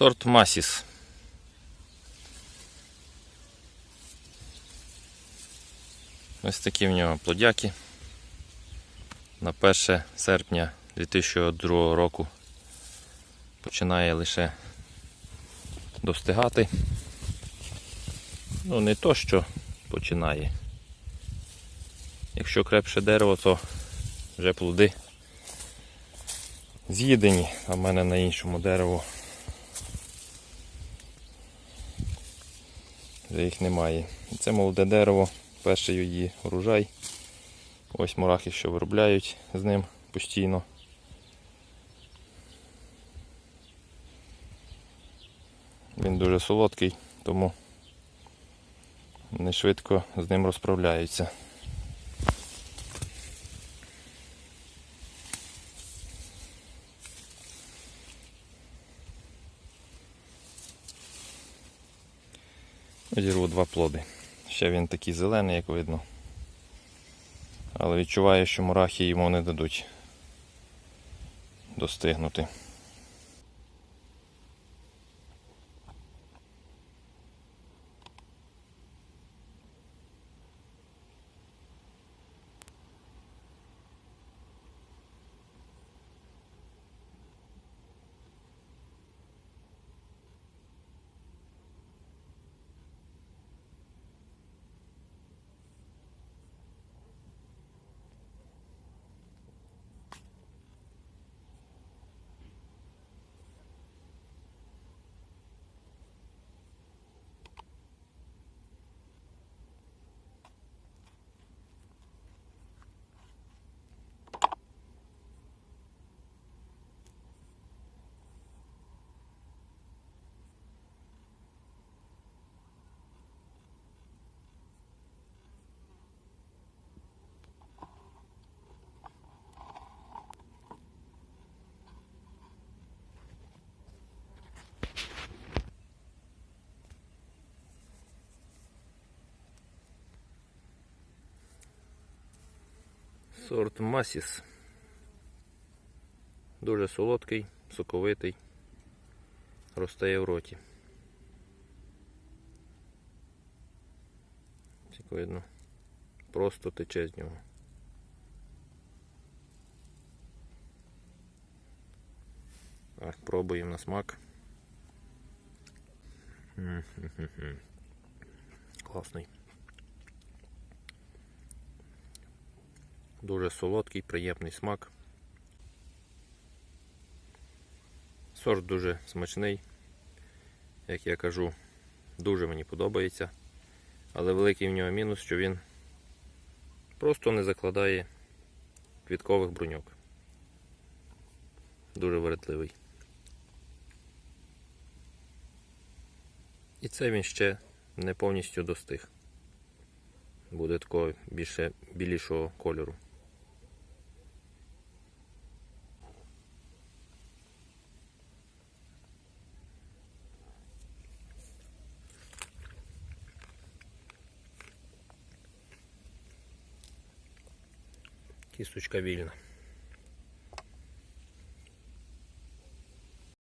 Сорт Масіс. Ось такі в нього плодяки. На 1 серпня 2002 року починає лише достигати. Ну, не то, що починає. Якщо крепше дерево, то вже плоди з'їдені, а в мене на іншому дереву вже їх немає. Це молоде дерево, перший її урожай. Ось мурахи, що виробляють з ним постійно. Він дуже солодкий, тому не швидко з ним розправляються. Зірву два плоди. Ще він такий зелений, як видно. Але відчуваю, що мурахи йому не дадуть достигнути. Сорт Масіс. Дуже солодкий, соковитий, ростає в роті. Як видно, просто тече з нього. Так, пробуємо на смак. Класний. Дуже солодкий, приємний смак. Сорт дуже смачний. Як я кажу, дуже мені подобається. Але великий в нього мінус, що він просто не закладає квіткових бруньок. Дуже вередливий. І це він ще не повністю достиг. Буде такого більше білішого кольору. Кісточка вільна.